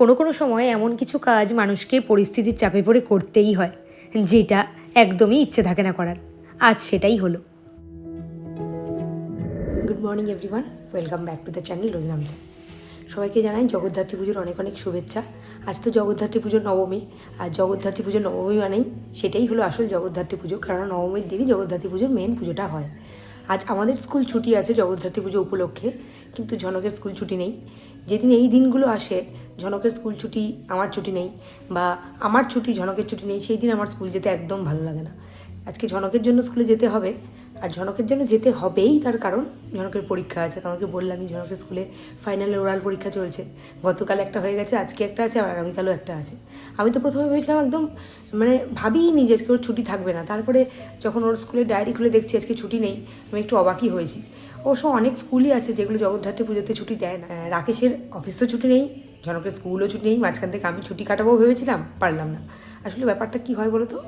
কোনো কোনো সময় এমন কিছু কাজ মানুষকে পরিস্থিতির চাপে পড়ে করতেই হয়, যেটা একদমই ইচ্ছে থাকে না করার। আজ সেটাই হলো। Good morning everyone welcome back to the channel Rojnamcha সবাইকে জানাই জগদ্ধাত্রী পুজোর অনেক অনেক শুভেচ্ছা। আজ তো জগদ্ধাত্রী পুজোর নবমী। আর জগদ্ধাত্রী পুজোর নবমী মানেই সেটাই হলো আসল জগদ্ধাত্রী পুজো, কারণ নবমীর দিনই জগদ্ধাত্রী পুজোর মেন পুজোটা হয়। আজ আমাদের স্কুল ছুটি আছে জগদ্ধাত্রী পুজো উপলক্ষে। কিন্তু ঝনকের স্কুল ছুটি নেই। যেদিন এই দিনগুলো আসে ঝনকের স্কুল ছুটি, আমার ছুটি নেই বা আমার ছুটি ঝনকের ছুটি নেই, সেই দিন আমার স্কুল যেতে একদম ভালো লাগে না। আজকে ঝনকের জন্য স্কুলে যেতে হবে আর ঝনকের জন্য যেতে হবেই তার কারণ ঝনকের পরীক্ষা আছে। তোমাকে বললামই ঝনকের স্কুলে ফাইনাল ওরাল পরীক্ষা চলছে। গতকাল একটা হয়ে গেছে, আজকে একটা আছে আর আগামীকালও একটা আছে। আমি তো প্রথমে ভেবেছিলাম একদম মানে ভাবিনি যে আজকে ওর ছুটি থাকবে না। তারপরে যখন ওর স্কুলে ডায়েরি খুলে দেখছি আজকে ছুটি নেই, আমি একটু অবাকই হয়েছি। অবশ্য অনেক স্কুলই আছে যেগুলো জগদ্ধাত্রী পুজোতে ছুটি দেয় না। রাকেশের অফিসও ছুটি নেই ঝনকের স্কুলও ছুটি নেই, মাঝখান থেকে আমি ছুটি কাটাবো ভেবেছিলাম, পারলাম না। আসলে ব্যাপারটা কী হয় বলো তো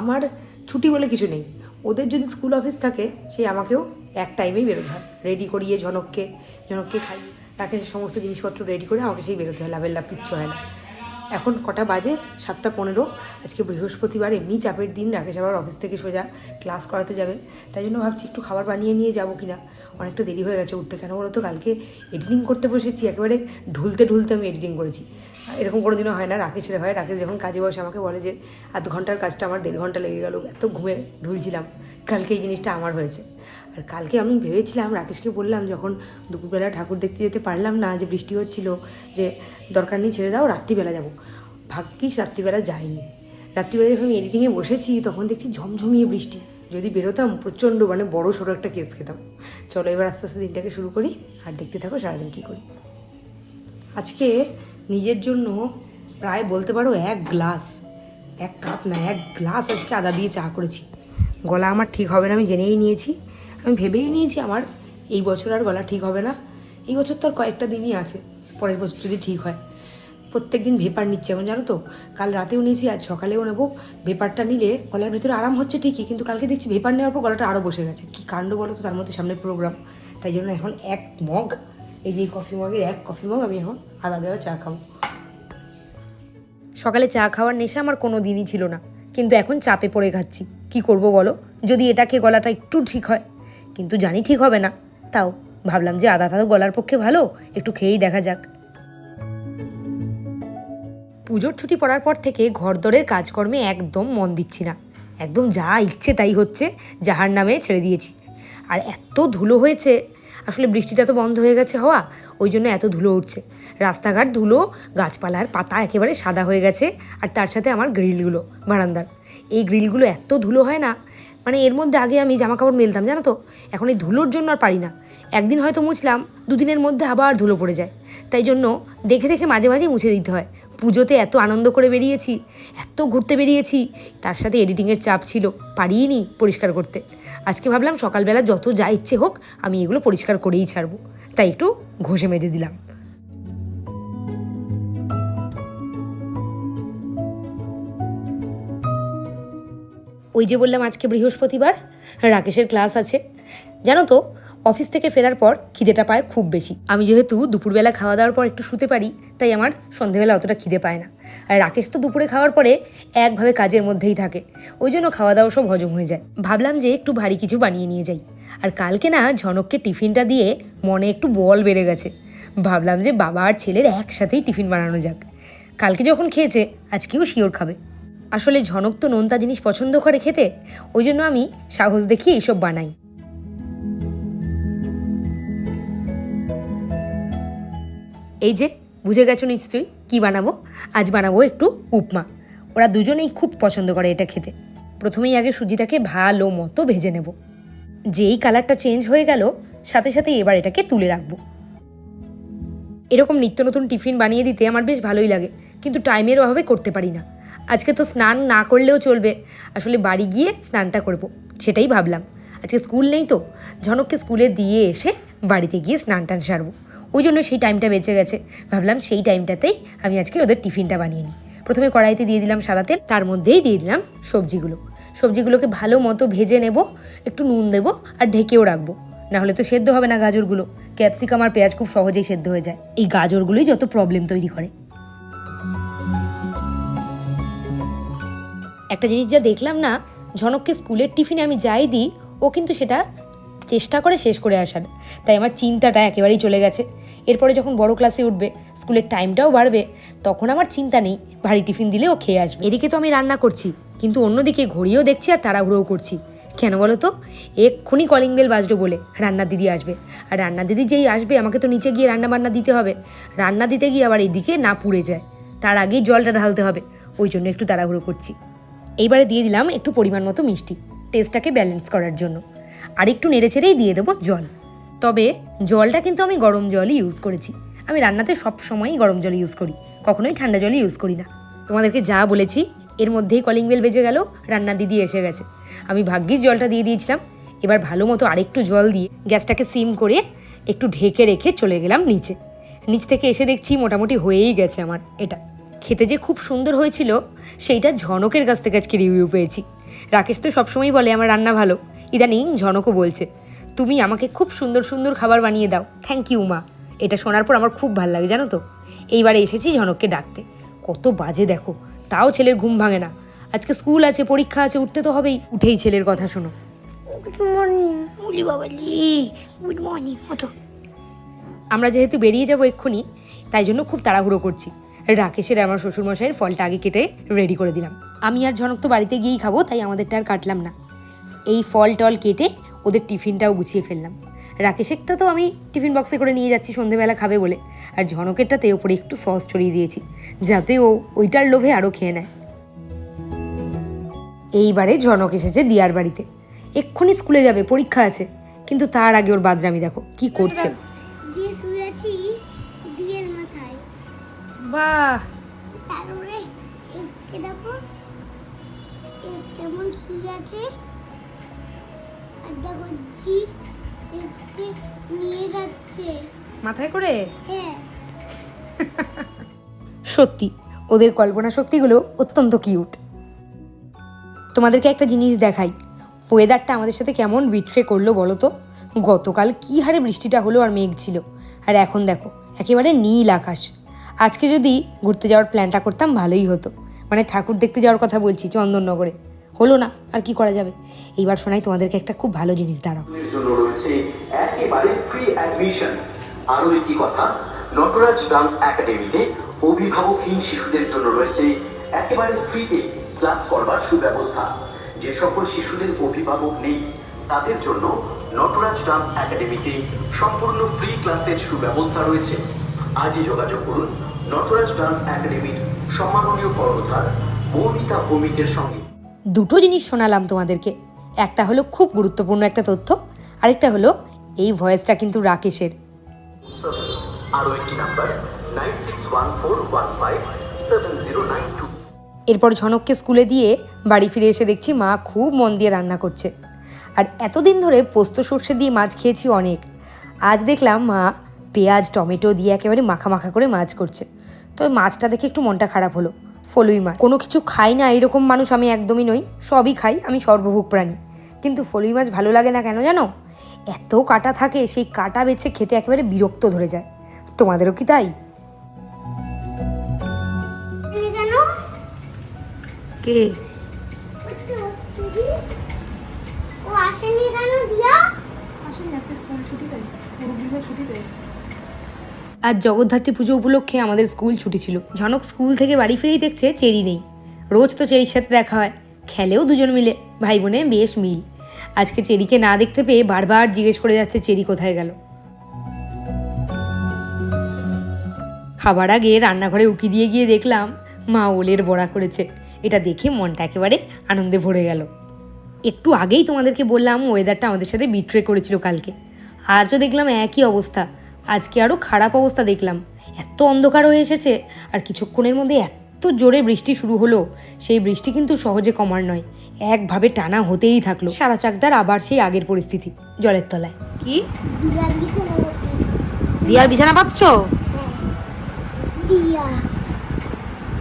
আমার ছুটি বলে কিছু নেই। ওদের যদি স্কুল অফিস থাকে সেই আমাকেও এক টাইমেই বেরোতে হয়। রেডি করিয়ে ঝনককে ঝনককে খাইয়ে তাকে সমস্ত জিনিসপত্র রেডি করে আমাকে সেই বেরোতে হয়, লাভের লাভ কিচ্ছু হয় না। এখন কটা বাজে? সাতটা পনেরো। আজকে বৃহস্পতিবার, এমনি চাপের দিন, রাকেশ আবার অফিস থেকে সোজা ক্লাস করাতে যাবে। তাই জন্য ভাবছি একটু খাবার বানিয়ে নিয়ে যাব কিনা। অনেকটা দেরি হয়ে গেছে উঠতে। কেন বলো তো কালকে এডিটিং করতে বসেছি, একেবারে ঢুলতে ঢুলতে আমি এডিটিং করেছি। এরকম কোনো দিনও হয় না, রাকেশের হয়। রাকেশ যখন কাজে বসে আমাকে বলে যে, আধ ঘণ্টার কাজটা আমার দেড় ঘণ্টা লেগে গেল, এত ঘুমে ঢুলছিলাম। কালকে এই জিনিসটা আমার হয়েছে। আর কালকে আমি ভেবেছিলাম, রাকেশকে বললাম যখন দুপুরবেলা ঠাকুর দেখতে যেতে পারলাম না যে বৃষ্টি হচ্ছিল, যে দরকার নেই ছেড়ে দাও, রাত্রিবেলা যাব। ভাগ্যিস রাত্রিবেলা যাইনি। রাত্রিবেলা যখন আমি এডিটিংয়ে বসেছি, তখন দেখছি ঝমঝমিয়ে বৃষ্টি। যদি বেরোতাম, প্রচণ্ড মানে বড় সড়ো একটা কেস খেতাম। চলো এবার আস্তে আস্তে দিনটাকে শুরু করি, আর দেখতে থাকো সারাদিন কী করি। আজকে নিজের জন্য প্রায় বলতে পারো এক গ্লাস, এক কাপ না, এক গ্লাস আজকে আদা দিয়ে চা করেছি। গলা আমার ঠিক হবে না, আমি জেনেই নিয়েছি। আমি ভেবেই নিয়েছি আমার এই বছর আর গলা ঠিক হবে না। এই বছর তো আর কয়েকটা দিনই আছে, পরের বছর যদি ঠিক হয়। প্রত্যেক দিন ভেপার নিচ্ছে এখন, জানো তো? কাল রাতেও নিয়েছি, আজ সকালেও নেব। ভেপারটা নিলে গলার ভেতরে আরাম হচ্ছে ঠিকই, কিন্তু কালকে দেখছি ভেপার নেওয়ার পর গলাটা আরও বসে গেছে। কী কাণ্ড বলো তো, তার মধ্যে সামনে প্রোগ্রাম তাই জন্য এখন এক মগ, এই যে কফি মগের এক কফি মগ আমি এখন আদা দেওয়া চা খাব। সকালে চা খাওয়ার নেশা আমার কোনো দিনই ছিল না, কিন্তু এখন চাপে পড়ে খাচ্ছি। কি করব বলো? যদি এটা খেয়ে গলাটা একটু ঠিক হয়। কিন্তু জানি ঠিক হবে না। তাও ভাবলাম যে আদা তো গলার পক্ষে ভালো, একটু খেয়েই দেখা যাক। পুজোর ছুটি পড়ার পর থেকে ঘরদরের কাজকর্মে একদম মন দিচ্ছি না। একদম যা ইচ্ছে তাই হচ্ছে, যাহার নামে ছেড়ে দিয়েছি। আর এত ধুলো হয়েছে, আসলে বৃষ্টিটা তো বন্ধ হয়ে গেছে হওয়া, ওই জন্য এত ধুলো উঠছে। রাস্তাঘাট ধুলো, গাছপালার পাতা একেবারে সাদা হয়ে গেছে, আর তার সাথে আমার গ্রিলগুলো, বারান্দার। এই গ্রিলগুলো এত ধুলো হয় না মানে এর মধ্যে আগে আমি জামা কাপড় মেলতাম, জানো তো? এখন এই ধুলোর জন্য আর পারি না। একদিন হয়তো মুছলাম, দুদিনের মধ্যে আবার ধুলো পড়ে যায়। তাই জন্য দেখে দেখে মাঝে মাঝে মুছে দিতে হয়। পুজোতে এত আনন্দ করে বেরিয়েছি, এত ঘুরতে বেরিয়েছি, তার সাথে এডিটিংয়ের চাপ ছিল পারিনি পরিষ্কার করতে। আজকে ভাবলাম সকালবেলা যত যা ইচ্ছে হোক, আমি এগুলো পরিষ্কার করেই ছাড়বো। তাই একটু ঘষে মেজে দিলাম। ওই যে বললাম আজকে বৃহস্পতিবার, রাকেশের ক্লাস আছে। জানো তো, অফিস থেকে ফেরার পর খিদেটা পায় খুব বেশি। আমি যেহেতু দুপুরবেলা খাওয়া দাওয়ার পর একটু শুতে পারি, তাই আমার সন্ধেবেলা অতটা খিদে পায় না। আর রাকেশ তো দুপুরে খাওয়ার পরে একভাবে কাজের মধ্যেই থাকে, ওই জন্য খাওয়া দাওয়া সব হজম হয়ে যায়। ভাবলাম যে একটু ভারী কিছু বানিয়ে নিয়ে যাই। আর কালকে না ঝনককে টিফিনটা দিয়ে মনে একটু বল বেড়ে গেছে। ভাবলাম যে বাবা আর ছেলের একসাথেই টিফিন বানানো যাক। কালকে যখন খেয়েছে, আজকেও শিওর খাবে। আসলে ঝনক তো নোনতা জিনিস পছন্দ করে খেতে, ওই জন্য আমি সাহস দেখিয়ে এইসব বানাই। এই যে, বুঝে গেছো নিশ্চয়ই কি বানাবো? আজ বানাবো একটু উপমা। ওরা দুজনেই খুব পছন্দ করে এটা খেতে। প্রথমেই আগে সুজিটাকে ভালো মতো ভেজে নেব। যেই কালারটা চেঞ্জ হয়ে গেল, সাথে সাথে এবার এটাকে তুলে রাখব। এরকম নিত্য নতুন টিফিন বানিয়ে দিতে আমার বেশ ভালোই লাগে, কিন্তু টাইমের অভাবে করতে পারি না। আজকে তো স্নান না করলেও চলবে। আসলে বাড়ি গিয়ে স্নানটা করব, সেটাই ভাবলাম। আজকে স্কুল নেই তো, ঝনককে স্কুলে দিয়ে এসে বাড়িতে গিয়ে স্নান টান সারবো। ওই জন্য সেই টাইমটা বেঁচে গেছে। ভাবলাম সেই টাইমটাতেই আমি আজকে ওদের টিফিনটা বানিয়ে নিই। প্রথমে কড়াইতে দিয়ে দিলাম সাদা তেল, তার মধ্যেই দিয়ে দিলাম সবজিগুলো। সবজিগুলোকে ভালো মতো ভেজে নেব, একটু নুন দেবো আর ঢেকেও রাখব। না হলে তো সেদ্ধ হবে না গাজরগুলো। ক্যাপসিকাম আর পেঁয়াজ খুব সহজেই সেদ্ধ হয়ে যায়। এই গাজরগুলোই যত প্রবলেম তৈরি করে। একটা জিনিস যা দেখলাম না, ঝনককে স্কুলের টিফিনে আমি যাই দিই, ও কিন্তু সেটা চেষ্টা করে শেষ করে আসার। তাই আমার চিন্তাটা একেবারেই চলে গেছে। এরপরে যখন বড় ক্লাসে উঠবে, স্কুলের টাইমটাও বাড়বে, তখন আমার চিন্তা নেই, ভারী টিফিন দিলে ও খেয়ে আসবে। এদিকে তো আমি রান্না করছি, কিন্তু অন্যদিকে ঘড়িও দেখছি আর তাড়াহুড়োও করছি। কেন বলো তো? এক্ষুনি কলিং বেল বাজলো বলে রান্নার দিদি আসবে। আর রান্নার দিদি যেই আসবে, আমাকে তো নিচে গিয়ে রান্না বান্না দিতে হবে। রান্না দিতে গিয়ে আবার এদিকে না পুড়ে যায়। তার আগেই জলটা ঢালতে হবে। ওই জন্য একটু তাড়াহুড়ো করছি। এইবারে দিয়ে দিলাম একটু পরিমাণ মতো মিষ্টি টেস্টটাকে ব্যালেন্স করার জন্য। আর একটু নেড়ে চেড়েই দিয়ে দেবো জল। তবে জলটা কিন্তু আমি গরম জলই ইউজ করেছি। আমি রান্নাতে সব সময়ই গরম জল ইউজ করি, কখনোই ঠান্ডা জলই ইউজ করি না। তোমাদেরকে যা বলেছি, এর মধ্যেই কলিং বেল বেজে গেল রান্না দিদি এসে গেছে। আমি ভাগ্যিস জলটা দিয়ে দিয়েছিলাম, এবার ভালো মতো আরেকটু জল দিয়ে গ্যাসটাকে সিম করে একটু ঢেকে রেখে চলে গেলাম নিচে। নিচ থেকে এসে দেখছি মোটামুটি হয়েই গেছে আমার এটা। খেতে যে খুব সুন্দর হয়েছিল সেইটা ঝনকের কাছ থেকে আজকে রিভিউ পেয়েছি। রাকেশ তো সবসময় বলে আমার রান্না ভালো। ইদানিং ঝনকও বলছে তুমি আমাকে খুব সুন্দর সুন্দর খাবার বানিয়ে দাও। থ্যাংক ইউ মা। এটা শোনার পর আমার খুব ভালো লাগে জানো তো? এইবারে এসেছি ঝনককে ডাকতে। কত বাজে দেখো তাও ছেলের ঘুম ভাঙে না। আজকে স্কুল আছে পরীক্ষা আছে উঠতে তো হবেই। উঠেই ছেলের কথা শোনো। আমরা যেহেতু বেরিয়ে যাব এক্ষুনি তাই জন্য খুব তাড়াহুড়ো করছি। রাকেশের আমার শ্বশুরমশাইয়ের ফলটা আগে কেটে রেডি করে দিলাম। আমি আর ঝনক তো বাড়িতে গিয়েই খাব, তাই আমাদেরটা আর কাটলাম না। এই ফল টল কেটে ওদের টিফিনটাও গুছিয়ে ফেললাম। রাকেশেরটা তো আমি টিফিন বক্সে করে নিয়ে যাচ্ছি, সন্ধেবেলা খাবে বলে। আর ঝনকেরটাতে ওপরে একটু সস ছড়িয়ে দিয়েছি, যাতে ও ওইটার লোভে আরও খেয়ে নেয়। এইবারে ঝনক এসেছে দিয়ার বাড়িতে। এক্ষুনি স্কুলে যাবে, পরীক্ষা আছে। কিন্তু তার আগে ওর বাদরামি দেখো, কি করছে। বাহ। তারপরে এফকে দেখো এফ কেমন শুয়ে আছে। আর দেখো জি এফকে নিয়ে যাচ্ছে। মাথায় করে? হ্যাঁ। সত্যি ওদের কল্পনা শক্তিগুলো অত্যন্ত কিউট। তোমাদেরকে একটা জিনিস দেখাই ওয়েদারটা আমাদের সাথে কেমন বিট্রে করল বলো তো? গতকাল কী হারে বৃষ্টিটা হলো আর মেঘ ছিল? আর এখন দেখো একেবারে নীল আকাশ। আজকে যদি ঘুরতে যাওয়ার প্ল্যানটা করতাম, ভালোই হতো। মানে ঠাকুর দেখতে যাওয়ার কথা বলছি চন্দননগরে। হলো না, আর কি করা যাবে? এইবার শোনাই তোমাদেরকে একটা খুব ভালো জিনিস দাঁড়াও। একেবারে শিশুদের জন্য নটরাজ ডান্স একাডেমিতে সম্পূর্ণ ফ্রি ক্লাসের সুব্যবস্থা রয়েছে। আজই যোগাযোগ করুন। নটরাজ ডান্স একাডেমির সম্মাননীয় কর্মধার মৌমিতা ভৌমিকের সঙ্গে। দুটো জিনিস শোনালাম তোমাদেরকে। একটা হলো খুব গুরুত্বপূর্ণ একটা তথ্য আরেকটা হলো এই ভয়েসটা কিন্তু রাকেশের। আরও একটি number nine six one four one five seven zero nine two. এরপর ঝনককে স্কুলে দিয়ে বাড়ি ফিরে এসে দেখছি মা খুব মন দিয়ে রান্না করছে। আর এতদিন ধরে পোস্ত সর্ষে দিয়ে মাছ খেয়েছি অনেক। আজ দেখলাম মা পেঁয়াজ টমেটো দিয়ে একেবারে মাখা মাখা করে মাছ করছে। তবে মাছটা দেখে একটু মনটা খারাপ হলো ফলুই মাছ। কোনো কিছু খাই না এরকম মানুষ আমি একদমই নই সবই খাই আমি সর্বভোগ প্রাণী। কিন্তু ফলুই মাছ ভালো লাগে না কেন জানো? এত কাটা থাকে সেই কাটা বেছে খেতে একেবারে বিরক্ত ধরে যায়। তোমাদেরও কি তাই? কে? ওই তো সুজি ও আসেনি কেন দিয়া আজ জগদ্ধাত্রী পুজো উপলক্ষে আমাদের স্কুল ছুটি ছিল। ঝনক স্কুল থেকে বাড়ি ফিরেই দেখছে চেরি নেই। রোজ তো চেরির সাথে দেখা হয়। খেলেও দুজন মিলে। ভাই বোনে বেশ মিল। আজকে চেরিকে না দেখতে পেয়ে বারবার জিজ্ঞেস করে যাচ্ছে চেরি কোথায় গেল। খাবার আগে রান্নাঘরে উকি দিয়ে গিয়ে দেখলাম, মা ওলের বড়া করেছে। এটা দেখে মনটা একেবারে আনন্দে ভরে গেল। একটু আগেই তোমাদেরকে বললাম ওয়েদারটা আমাদের সাথে বিট্রে করেছিল কালকে। আজও দেখলাম একই অবস্থা। আজকে আরও খারাপ অবস্থা দেখলাম। এত অন্ধকার হয়ে এসেছে আর কিছুক্ষণের মধ্যে এত জোরে বৃষ্টি শুরু হলো সেই বৃষ্টি কিন্তু সহজে কমার নয় একভাবে টানা হতেই থাকল। সারা চাকদার আবার সেই আগের পরিস্থিতি জলের তলায়। কি? দিয়ার বিছানা হচ্ছে পাচ্ছ?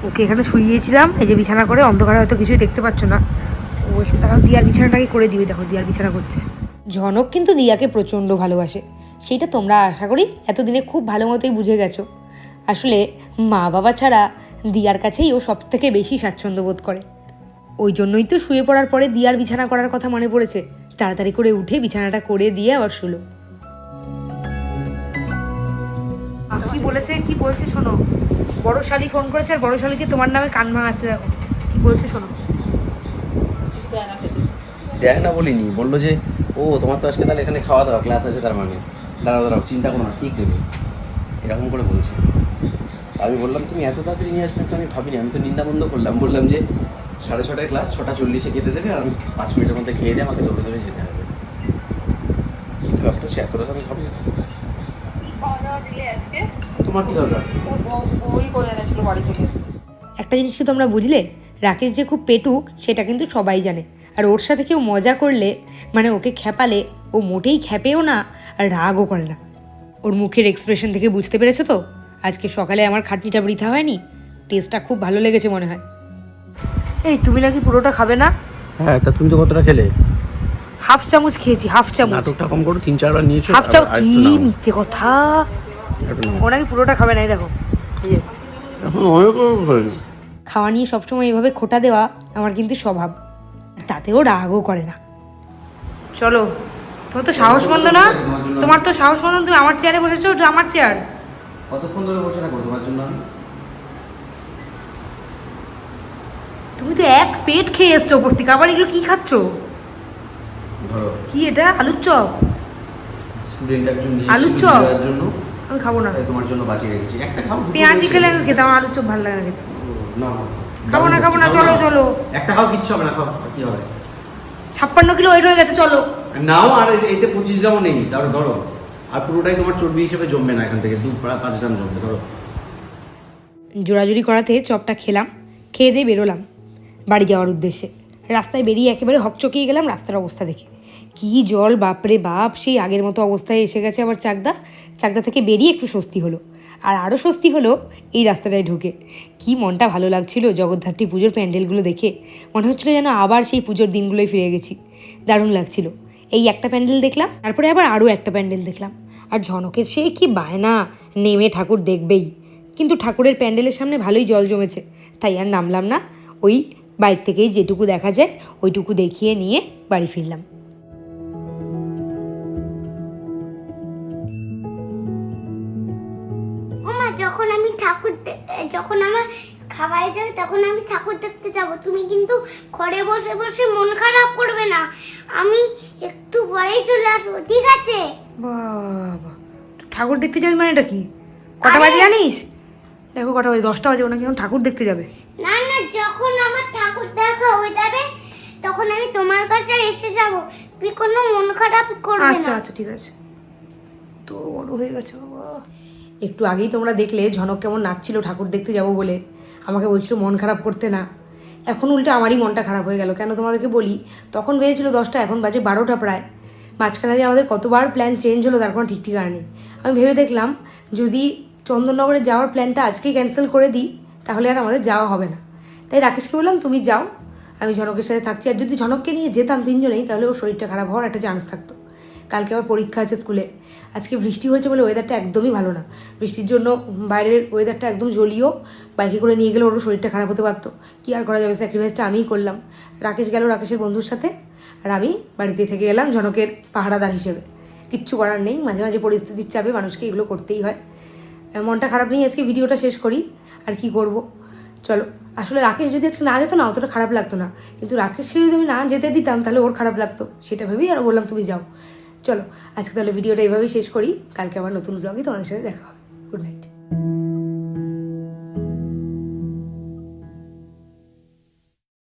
ওকে এখানে শুইয়েছিলাম এই যে বিছানা করে অন্ধকারে হয়তো কিছুই দেখতে পাচ্ছ না। ও এসে তারাও দিয়ার বিছানাটাকে করে দিবে দেখো দিয়ার বিছানা করছে। ঝনক কিন্তু দিয়াকে প্রচণ্ড ভালোবাসে। সেইটা তোমরা আশা করি এতদিনে খুব ভালো মতোই বুঝে গেছো। আসলে মা বাবা ছাড়া দিয়ার কাছেই ও সব থেকে বেশি স্বাচ্ছন্দ্য বোধ করে। ওই জন্যই তো শুয়ে পড়ার পরে দিয়ার বিছানা করার কথা মনে পড়েছে। তাড়াতাড়ি করে উঠে বিছানাটা করে দিয়ে আবার শুলো। কি বলেছে কি বলছে শোনো? বড় শালি ফোন করেছে আর বড় শালিকে তোমার নামে কান ভাঙাচ্ছে দেখো। কি বলছে শোনো? দেয় না বলিনি বলল যে ও তোমার তো আজকে তাহলে এখানে খাওয়া দাওয়া ক্লাস আছে তার মানে। দাঁড়াও দাঁড়াও চিন্তা করো না ঠিক দেবে। এরকম করে বলছে। আমি বললাম তুমি এত তাড়াতাড়ি নিয়ে আসবে? তো আমি ভাবিনি আমি তো নিন্দা বন্ধ করলাম। বললাম যে সাড়ে ছটায় ক্লাস ছটা চল্লিশে খেতে দেবে আর আমি পাঁচ মিনিটের মধ্যে খেয়ে দিয়ে আমাকে দৌড়ে দৌড়ে যেতে হবে। কিন্তু ব্যাপারটা হচ্ছে এত আমি খাব তোমার কি দরকার? ওই করে এনেছিল বাড়ি থেকে। একটা জিনিস কি তোমরা বুঝলে? রাকেশ যে খুব পেটুক সেটা কিন্তু সবাই জানে। আর ওর সাথে কেউ মজা করলে মানে ওকে খেপালে ও মোটেই খেপেও না আর রাগও করে না। ওর মুখের এক্সপ্রেশন থেকে বুঝতে পেরেছ তো? আজকে সকালে আমার খাটনিটা বৃথা হয়নি? টেস্টটা খুব ভালো লেগেছে মনে হয়। এই তুমি নাকি পুরোটা খাবে না? হ্যাঁ তা তুমি তো কতটা খেলে? হাফ চামচ খেয়েছি হাফ চামচ। নাটকটা কম করো তিন চারবার নিয়েছো হাফ চামচ কি মিথ্যে কথা। ও নাকি পুরোটা খাবে না এই দেখো। এই যে। এখন অনেক খাওয়া নিয়ে সবসময় এভাবে খোটা দেওয়া আমার কিন্তু স্বভাব। তাতেও রাগও করে না। চলো তোমার তো সাহস মন্দ না? তোমার তো সাহস মন্দ তুমি আমার চেয়ারে বসেছো ওটা আমার চেয়ার কতক্ষণ ধরে বসে থাকব তোমার জন্য আমি? তুমি তো এক পেট খেয়ে এসছো ওপর থেকে আবার এগুলো কি খাচ্ছো? ধরো। কি এটা? আলুর চপ? স্টুডেন্ট একজন নিয়ে আলুর চপ? জন্য। আমি খাব না। তোমার জন্য বাঁচিয়ে রেখেছি। একটা খাও দুটো পেঁয়াজি খেলে আমি খেতাম আমার আলুর চপ ভালো লাগে না খেতে। না না। খাব না, খাব না, চলো, চলো। একটা খাও কিচ্ছু হবে না খাও কি হবে? ছাপ্পান্ন কিলো ওয়েট হয়ে গেছে চলো। নাও আর এতে পঁচিশ গ্রামও নেই তাহলে ধরো। আর পুরোটাই তোমার চর্বি হিসেবে জমবে না এখান থেকে দু পাঁচ গ্রাম জমবে ধরো। জোড়াজুড়ি করাতে চপটা খেলাম খেয়ে দিয়ে বেরোলাম বাড়ি যাওয়ার উদ্দেশ্যে। রাস্তায় বেরিয়ে একেবারে হকচকিয়ে গেলাম রাস্তার অবস্থা দেখে। কি জল, বাপরে বাপ, সেই আগের মতো অবস্থায় এসে গেছে আবার চাকদা। চাকদা থেকে বেরিয়ে একটু স্বস্তি হলো। আর আরও স্বস্তি হলো এই রাস্তাটায় ঢুকে। কি মনটা ভালো লাগছিল জগদ্ধাত্রী পুজোর প্যান্ডেলগুলো দেখে। মনে হচ্ছিল যেন আবার সেই পুজোর দিনগুলোই ফিরে গেছি। দারুণ লাগছিল। এই একটা প্যান্ডেল দেখলাম, তারপরে আবার আরও একটা প্যান্ডেল দেখলাম। আর ঝনকের সে কি বায়না, নেমে ঠাকুর দেখবেই। কিন্তু ঠাকুরের প্যান্ডেলের সামনে ভালোই জল জমেছে, তাই আর নামলাম না। ওই বাইক থেকেই যেটুকু দেখা যায় ওইটুকু দেখিয়ে নিয়ে বাড়ি ফিরলাম। যখন আমি ঠাকুর যখন আমার খাওয়াই যাবে তখন আমি ঠাকুর দেখতে যাব। তুমি কিন্তু ঘরে বসে বসে মন খারাপ করবে না। আমি একটু পরেই চলে আসব ঠিক আছে? বাবা ঠাকুর দেখতে যাবি মানেটা কি? কটা বাজে জানিস? দেখো কটা বাজে দশটা বাজে ওনাকে এখন ঠাকুর দেখতে যাবে। না যখন আমার ঠাকুর দেখা হয়ে যাবে, তখন আমি তোমার কাছে এসে যাব। তুমি কোনো মন খারাপ করবে আচ্ছা না। আচ্ছা ঠিক আছে। তো বড় হয়ে গেছে, বাবা। একটু আগেই তোমরা দেখলে, ঝনক কেমন নাচছিল, ঠাকুর দেখতে যাব বলে। আমাকে বলছিল, মন খারাপ করতে না। এখন উল্টে আমারই মনটা খারাপ হয়ে গেল। কেন তোমাদেরকে বলি, তখন বেজেছিল দশটা, এখন বাজে বারোটা প্রায়। মাঝখানে যে আমাদের কতবার প্ল্যান চেঞ্জ হলো, তার কোনো ঠিক ঠিকানা নেই। আমি ভেবে দেখলাম, যদি চন্দননগরে যাওয়ার প্ল্যানটা আজকেই ক্যান্সেল করে দিই, তাহলে আর আমাদের যাওয়া হবে না। তাই রাকেশকে বললাম, তুমি যাও, আমি ঝনকের সাথে থাকছি। আর যদি ঝনককে নিয়ে যেতাম তিনজনেই, তাহলে ওর শরীরটা খারাপ হওয়ার একটা চান্স থাকতো। কালকে আবার পরীক্ষা আছে স্কুলে। আজকে বৃষ্টি হয়েছে বলে ওয়েদারটা একদমই ভালো না। বৃষ্টির জন্য বাইরের ওয়েদারটা একদম জলীয়। বাইকে করে নিয়ে গেলে ওরও শরীরটা খারাপ হতে পারতো। কী আর করা যাবে? স্যাক্রিফাইসটা আমিই করলাম। রাকেশ গেল রাকেশের বন্ধুর সাথে। আর আমি বাড়িতে থেকে গেলাম ঝনকের পাহারাদার হিসেবে। কিচ্ছু করার নেই। মাঝে মাঝে পরিস্থিতির চাপে মানুষকে এগুলো করতেই হয়। মনটা খারাপ নিয়ে আজকে ভিডিওটা শেষ করি। আর কি করব? চলো। আসলে রাকেশ যদি আজকে না যেত না, অতটা খারাপ লাগতো না। কিন্তু রাকেশকে যদি আমি না যেতে দিতাম, তাহলে ওর খারাপ লাগতো। সেটা ভেবেই আর বললাম, তুমি যাও। চলো, আজকে তাহলে ভিডিওটা এভাবেই শেষ করি। কালকে আবার নতুন ব্লগে তোমাদের সাথে দেখা হবে। Good night